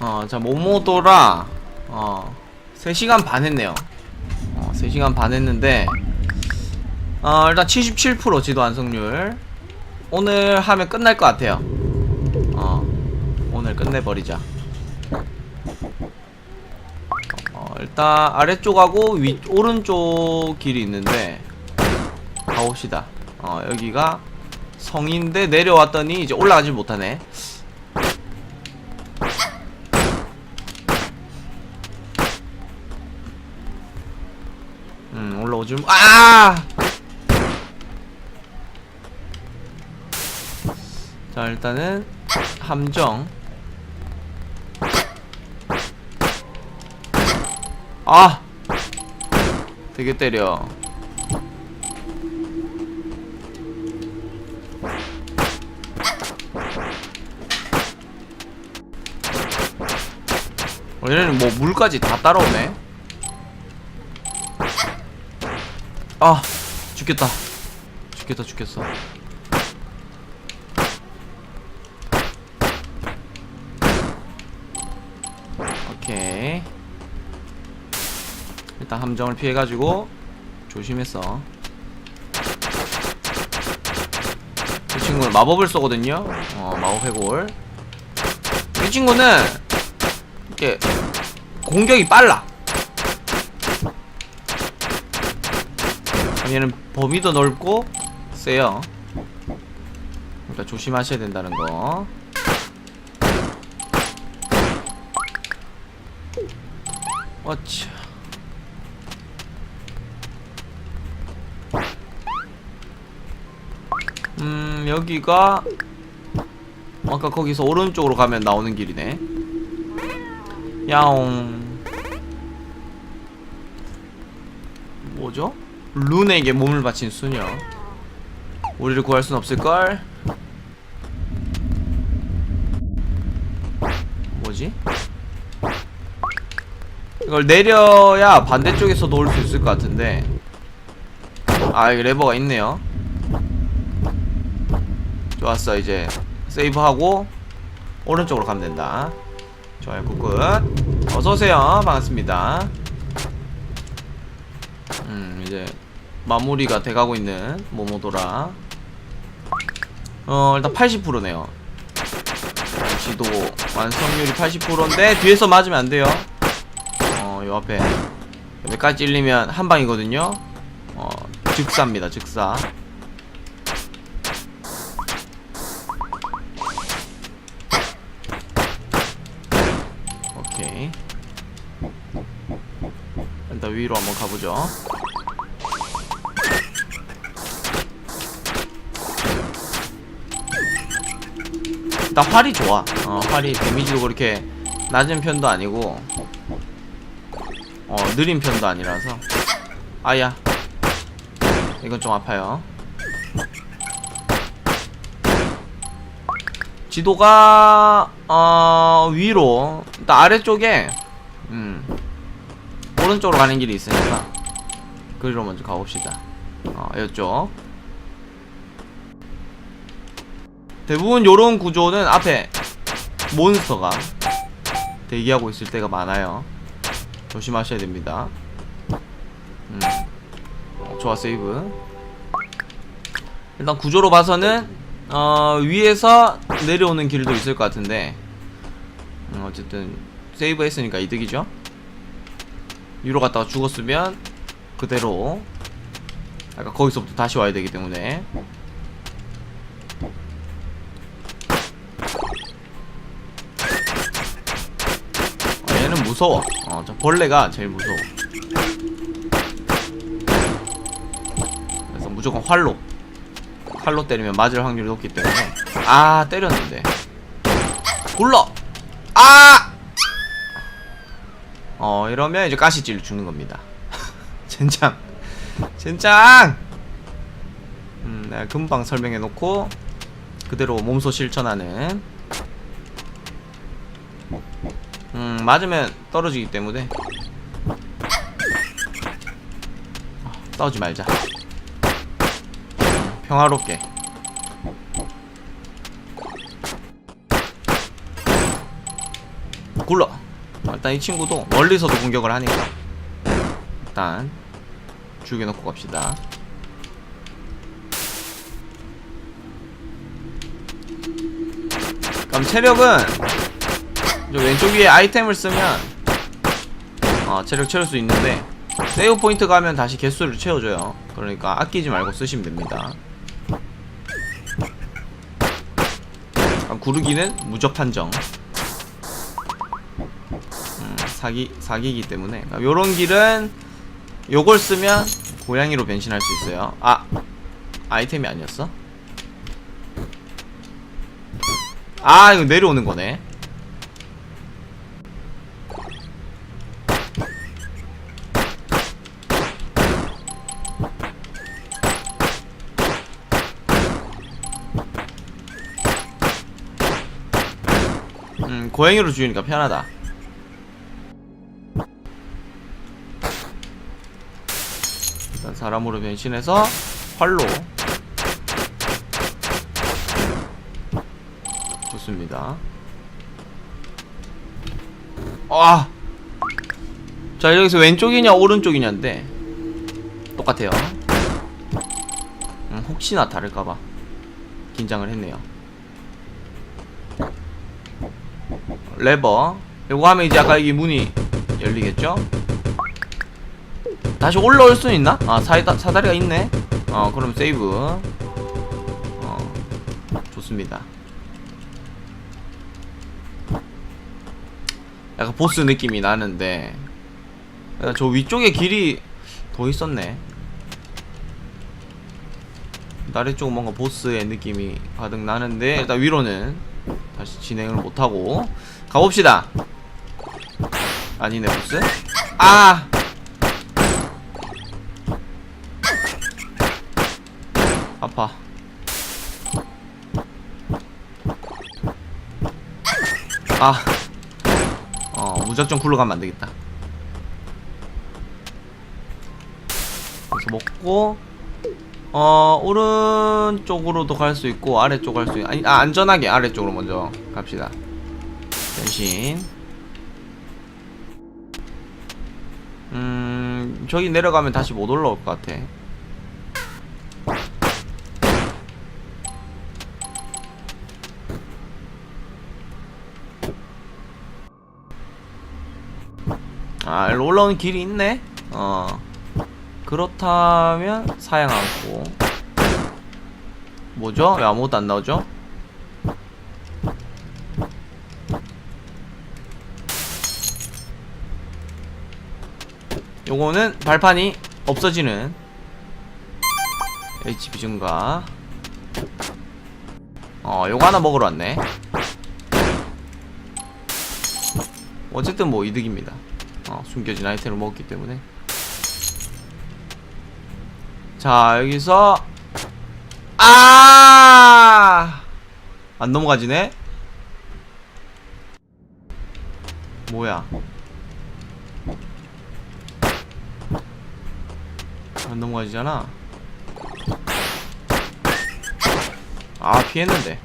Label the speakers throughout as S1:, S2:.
S1: 어, 자, 모모도라, 어, 3시간 반 했네요. 어, 3시간 반 했는데, 어, 일단 77% 지도 완성률. 오늘 하면 끝날 것 같아요. 어, 오늘 끝내버리자. 어, 일단 아래쪽하고 위, 오른쪽 길이 있는데, 가봅시다. 어, 여기가 성인데 내려왔더니 이제 올라가지 못하네. 뭐- 아! 자, 일단은 함정. 아! 되게 때려. 어, 얘네는 뭐 물까지 다 따라오네. 아, 죽겠다. 죽겠다, 죽겠어. 오케이. 일단 함정을 피해가지고 조심했어. 이 친구는 마법을 쏘거든요. 어, 마법 해골. 이 친구는 이렇게 공격이 빨라. 얘는 범위도 넓고 세요. 그러니까 조심하셔야 된다는 거. 어차. 음 여기가 아까 거기서 오른쪽으로 가면 나오는 길이네. 야옹. 룬에게 몸을 바친 수녀. 우리를 구할 순 없을걸? 뭐지? 이걸 내려야 반대쪽에서도 올수 있을 것 같은데. 아, 여기 레버가 있네요. 좋았어, 이제. 세이브하고, 오른쪽으로 가면 된다. 좋아요, 굿굿. 어서오세요. 반갑습니다. 음 이제 마무리가 돼가고 있는 모모도라. 어 일단 80%네요. 지도 완성률이 80%인데 뒤에서 맞으면 안 돼요. 어요 앞에 여기까지 찔리면 한 방이거든요. 어 즉사입니다 즉사. 오케이. 일단 위로 한번 가보죠. 일단 활이 좋아. 어, 활이 데미지도 그렇게 낮은 편도 아니고, 어, 느린 편도 아니라서. 아야. 이건 좀 아파요. 지도가, 어, 위로, 일단 아래쪽에, 음, 오른쪽으로 가는 길이 있으니까 그리로 먼저 가봅시다 어 이쪽 대부분 요런 구조는 앞에 몬스터가 대기하고 있을 때가 많아요. 조심하셔야 됩니다. 음. 어, 좋아 세이브. 일단 구조로 봐서는 어 위에서 내려오는 길도 있을 것 같은데 음, 어쨌든 세이브 했으니까 이득이죠. 위로 갔다가 죽었으면 그대로 아까 거기서부터 다시 와야 되기 때문에 무서워. 어, 저 벌레가 제일 무서워. 그래서 무조건 활로. 칼로 때리면 맞을 확률이 높기 때문에. 아 때렸는데. 굴러! 아! 어 이러면 이제 가시질 죽는 겁니다. 젠장. 젠장! 음 내가 금방 설명해 놓고 그대로 몸소 실천하는 음 맞으면 떨어지기 때문에. 아, 싸우지 말자. 평화롭게. 굴러. 어, 일단 이 친구도 멀리서도 공격을 하니까. 일단 죽여놓고 갑시다. 그럼 체력은 저 왼쪽 위에 아이템을 쓰면 어, 체력 채울 수 있는데 세이브 포인트 가면 다시 개수를 채워줘요. 그러니까 아끼지 말고 쓰시면 됩니다. 그럼 구르기는 무적 판정. 음, 사기, 사기이기 때문에. 요런 길은 요걸 쓰면 고양이로 변신할 수 있어요. 아 아이템이 아니었어? 아 이거 내려오는 거네 고양이로 죽이니까 편하다. 일단 사람으로 변신해서 활로. 좋습니다. 아! 자 여기서 왼쪽이냐 오른쪽이냐인데 똑같아요. 음, 혹시나 다를까봐 긴장을 했네요 레버. 요거 하면 이제 아까 이 문이 열리겠죠? 다시 올라올 수 있나? 아 사이다, 사다리가 있네. 어 그럼 세이브. 어 좋습니다. 약간 보스 느낌이 나는데. 야, 저 위쪽에 길이 더 있었네. 아래쪽 뭔가 보스의 느낌이 가득 나는데 일단 위로는 다시 진행을 못하고 가봅시다. 아니네 보스? 아! 아파. 아. 어, 무작정 굴러 가면 안 되겠다. 그래서 먹고, 어, 오른쪽으로도 갈 수 있고, 아래쪽 갈 수 있고, 아니, 아, 안전하게 아래쪽으로 먼저 갑시다. 변신. 음, 저기 내려가면 다시 못 올라올 것 같아. 아, 올라오는 길이 있네? 어. 그렇다면 사양 않고. 뭐죠? 왜 아무것도 안 나오죠? 요거는 발판이 없어지는 HP 증가. 어, 요거 하나 먹으러 왔네. 어쨌든 뭐 이득입니다. 어, 숨겨진 아이템을 먹었기 때문에 자 여기서 아! 안 넘어가지네? 뭐야 안 넘어가지잖아 아 피했는데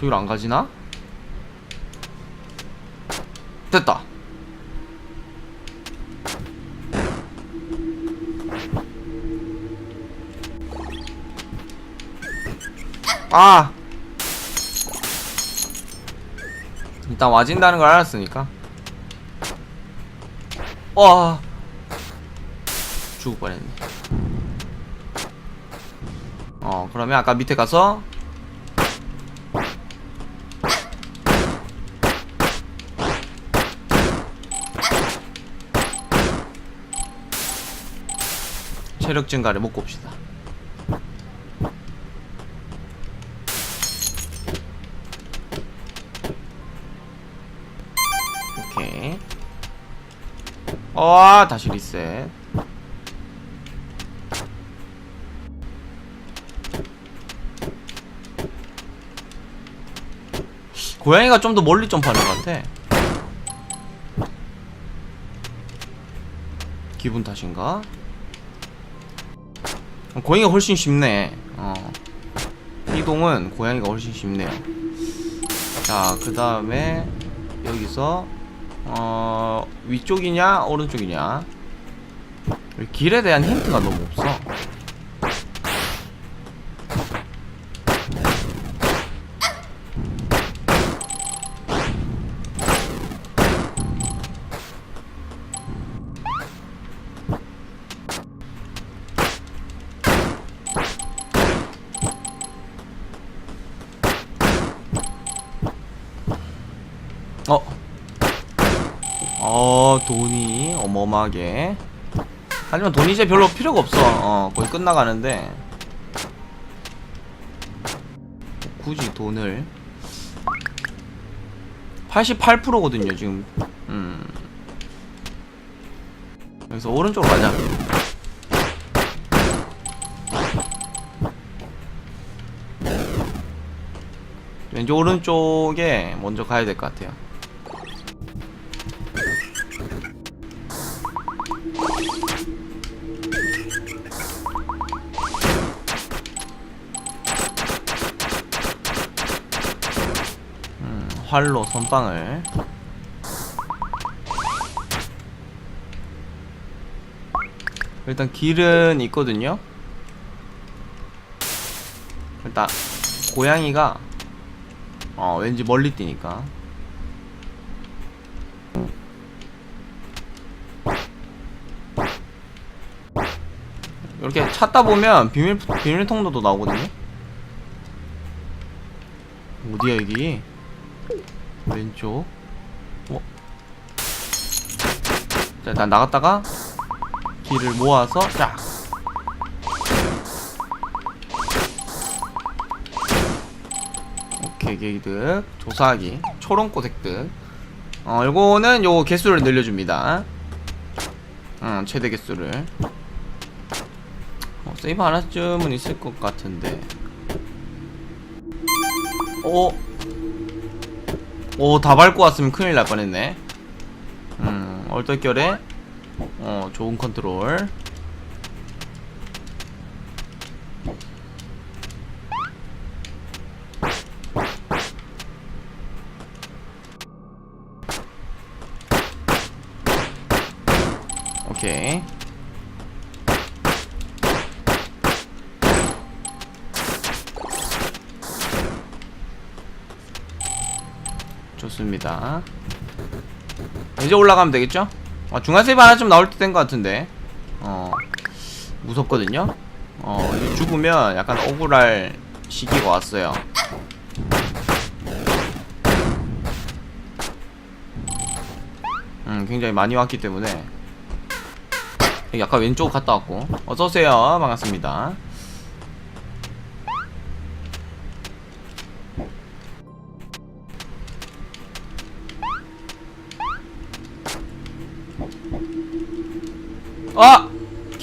S1: 저기로 안 가지나? 아! 일단 와진다는 걸 알았으니까. 와! 죽을 뻔했네. 어, 그러면 아까 밑에 가서 체력 증가를 먹고 옵시다. 어, 다시 리셋. 고양이가 좀 더 멀리 점프하는 것 같아. 기분 탓인가? 어, 고양이가 훨씬 쉽네. 어. 이동은 고양이가 훨씬 쉽네요. 자, 그 다음에 여기서 어 위쪽이냐 오른쪽이냐 길에 대한 힌트가 너무 없어. 어. 어마어마하게. 하지만 돈이 이제 별로 필요가 없어. 어, 거의 끝나가는데. 굳이 돈을. 88%거든요, 지금. 음. 여기서 오른쪽으로 가자. 왼쪽 오른쪽에 먼저 가야 될 것 같아요. 활로 선빵을 일단 길은 있거든요. 일단 고양이가 어 왠지 멀리 뛰니까 이렇게 찾다 보면 비밀 비밀 통로도 나오거든요. 어디야 여기? 왼쪽. 어? 자 일단 나갔다가 길을 모아서 쫙. 오케이 게이득 조사하기. 초롱꽃 획득 어 요거는 요 개수를 늘려줍니다. 음 최대 개수를. 어, 세이브 하나쯤은 있을 것 같은데. 오 오, 다 밟고 왔으면 큰일 날 뻔했네. 음, 얼떨결에, 어, 좋은 컨트롤. 이제 올라가면 되겠죠? 아, 중간 세이브 하나 좀 나올 때 된 것 같은데. 어, 무섭거든요? 어, 죽으면 약간 억울할 시기가 왔어요. 음, 굉장히 많이 왔기 때문에. 아까 왼쪽 갔다 왔고. 어서오세요. 반갑습니다.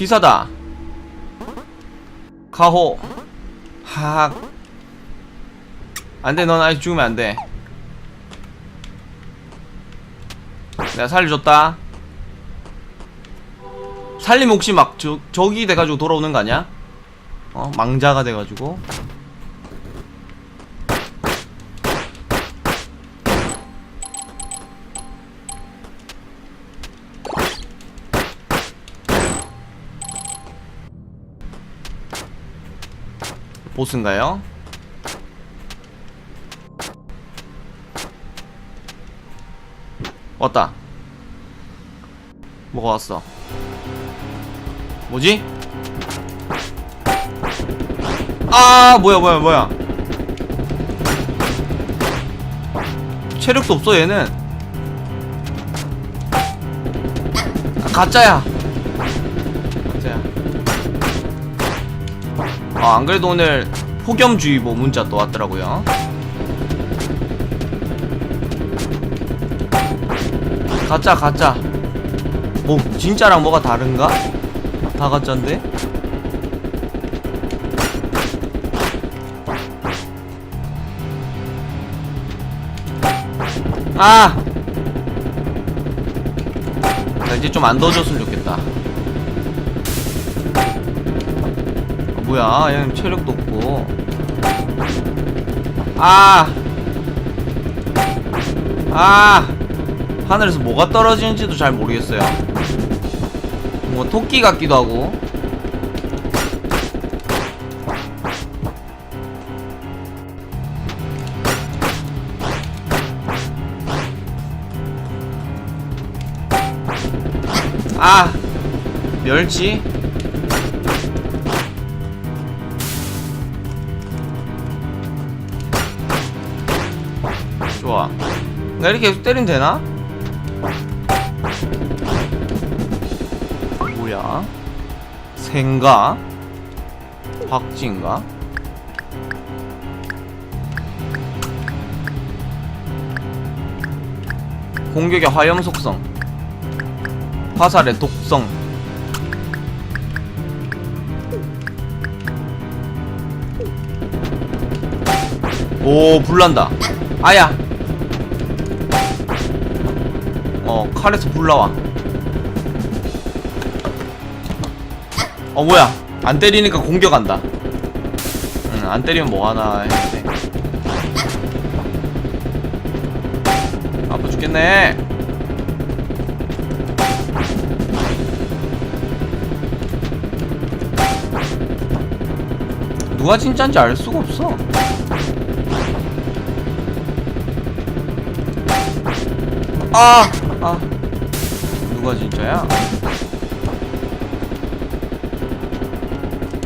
S1: 기사다. 가호. 하. 안돼, 넌 아직 죽으면 안 돼. 내가 살려줬다. 살림 혹시 막 저, 저기 돼가지고 돌아오는 거 아니야? 어, 망자가 돼가지고. 보스인가요? 왔다. 뭐가 왔어? 뭐지? 아, 뭐야, 뭐야, 뭐야. 체력도 없어, 얘는. 아, 가짜야. 아, 안 그래도 오늘 폭염주의보 문자 또 왔더라고요. 가짜, 가짜. 뭐, 진짜랑 뭐가 다른가? 다 가짜인데? 아! 나 이제 좀 안 더워졌으면 좋겠다. 뭐야, 얘는 체력도 없고. 아! 아! 하늘에서 뭐가 떨어지는지도 잘 모르겠어요. 뭐 토끼 같기도 하고. 아! 멸치? 나 이렇게 계속 때리면 되나? 뭐야? 생가? 박쥐인가? 공격의 화염 속성 화살의 독성 오 불난다 아야 어 칼에서 불 나와. 어 뭐야? 안 때리니까 공격한다. 응안 때리면 뭐하나 했는데. 아파 죽겠네. 누가 진짜인지 알 수가 없어. 아! 아 누가 진짜야?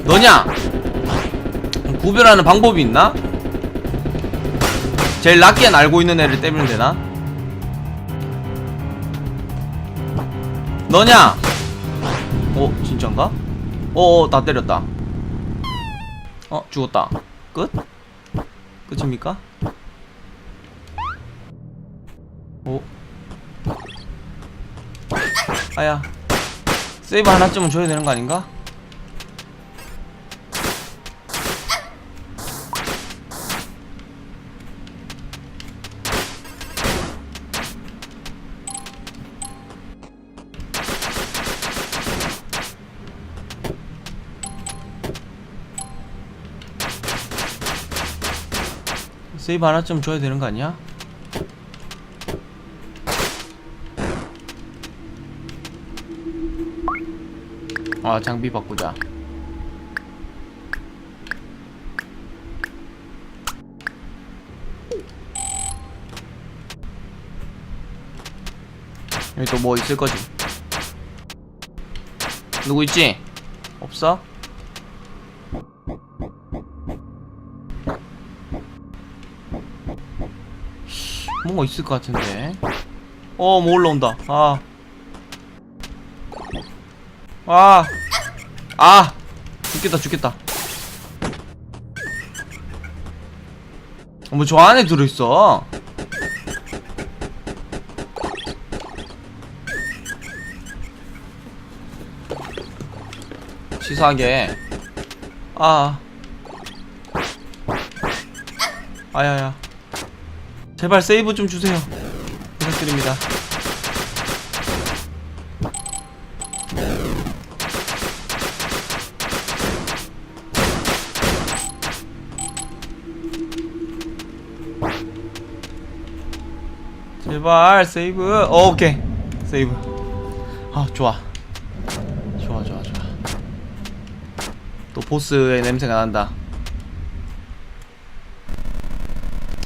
S1: 너냐? 구별하는 방법이 있나? 제일 낮게 날고 있는 애를 때리면 되나? 너냐? 어, 진짠가? 어어, 나 때렸다. 어, 죽었다. 끝? 끝입니까? 오. 아야. 세이브 하나쯤은 줘야 되는 거 아닌가? 세이브 하나쯤 줘야 되는 거 아니야? 아 장비 바꾸자. 여기 또 뭐 있을 거지? 누구 있지? 없어? 뭔가 있을 것 같은데. 어뭐 올라온다. 아 아, 아, 죽겠다, 죽겠다. 뭐저 안에 들어있어. 치사하게. 아, 아야야. 제발 세이브 좀 주세요. 부탁드립니다. 제발 세이브. 어, 오케이. 세이브. 아 좋아. 좋아 좋아 좋아. 또 보스의 냄새가 난다.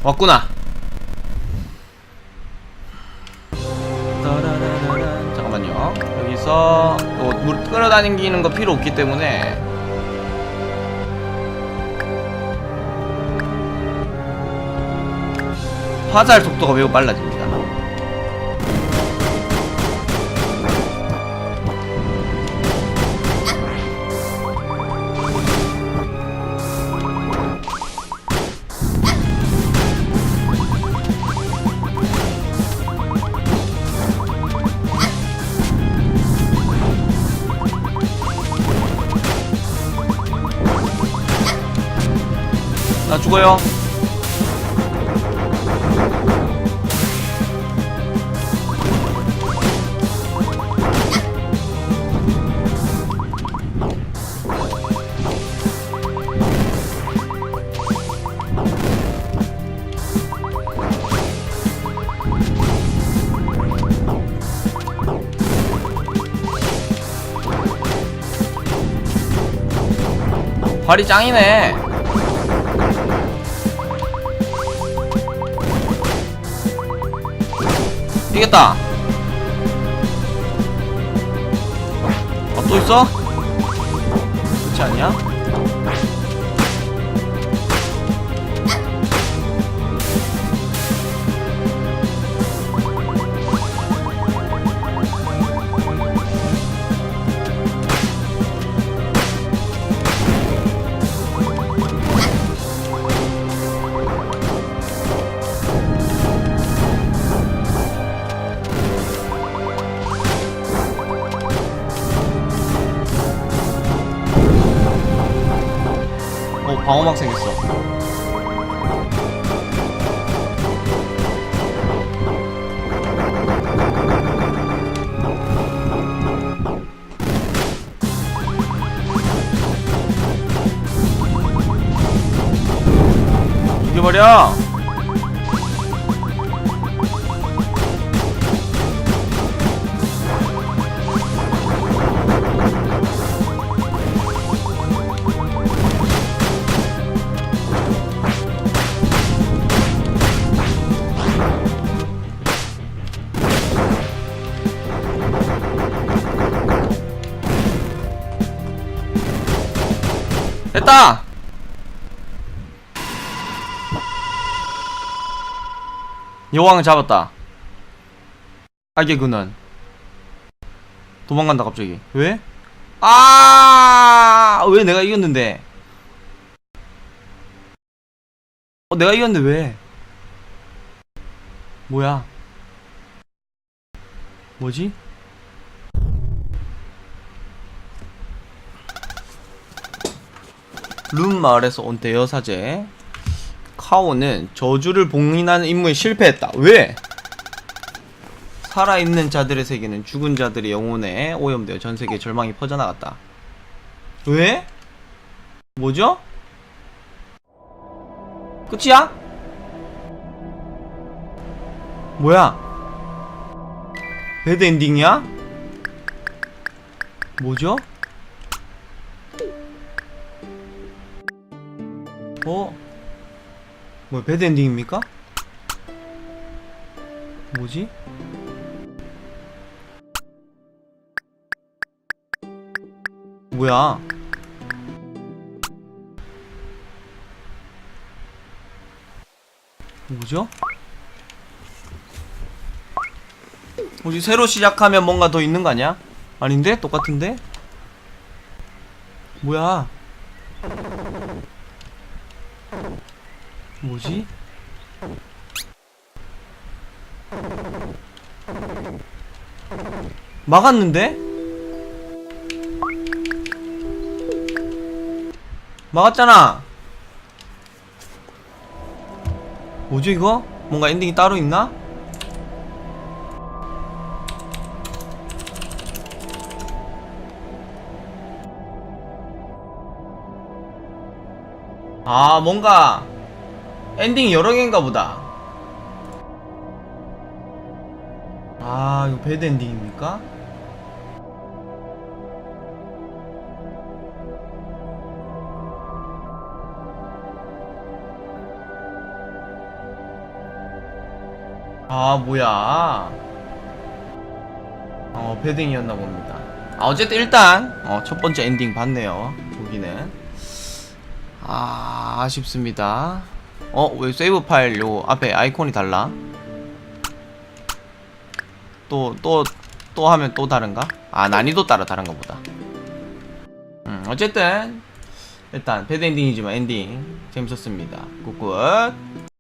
S1: 왔구나. 잠깐만요. 여기서 어, 물 끌어다니는 거 필요 없기 때문에. 화살 속도가 매우 빨라집니다. 죽어요. 발이 짱이네 이겼다 아, 또 있어? 그렇지 않냐? 버려. 됐다 여왕 잡았다 악의 근원 도망간다 갑자기 왜? 아, 왜 내가 이겼는데? 어, 내가 이겼는데 왜? 뭐야? 뭐지? 룸 마을에서 온 대여사제 카오는 저주를 봉인하는 임무에 실패했다. 왜? 살아있는 자들의 세계는 죽은 자들의 영혼에 오염되어 전 세계에 절망이 퍼져나갔다. 왜? 뭐죠? 끝이야? 뭐야? 배드 엔딩이야? 뭐죠? 어? 뭐 배드 엔딩입니까? 뭐지? 뭐야? 뭐죠? 뭐지 새로 시작하면 뭔가 더 있는 거 아니야? 아닌데? 똑같은데? 뭐야? 뭐지? 막았는데? 막았잖아. 뭐지 이거? 뭔가 엔딩이 따로 있나? 아 뭔가 엔딩이 여러 개인가 보다. 아 이거 배드 엔딩입니까? 아 뭐야 어 배딩이었나 봅니다 아 어쨌든 일단 어, 첫 번째 엔딩 봤네요 보기는 아 아쉽습니다 어 왜 세이브 파일 요 앞에 아이콘이 달라? 또 또 또 하면 또 다른가? 아 난이도 따라 다른가 보다. 음 어쨌든 일단 배드 엔딩이지만 엔딩 재밌었습니다. 굿굿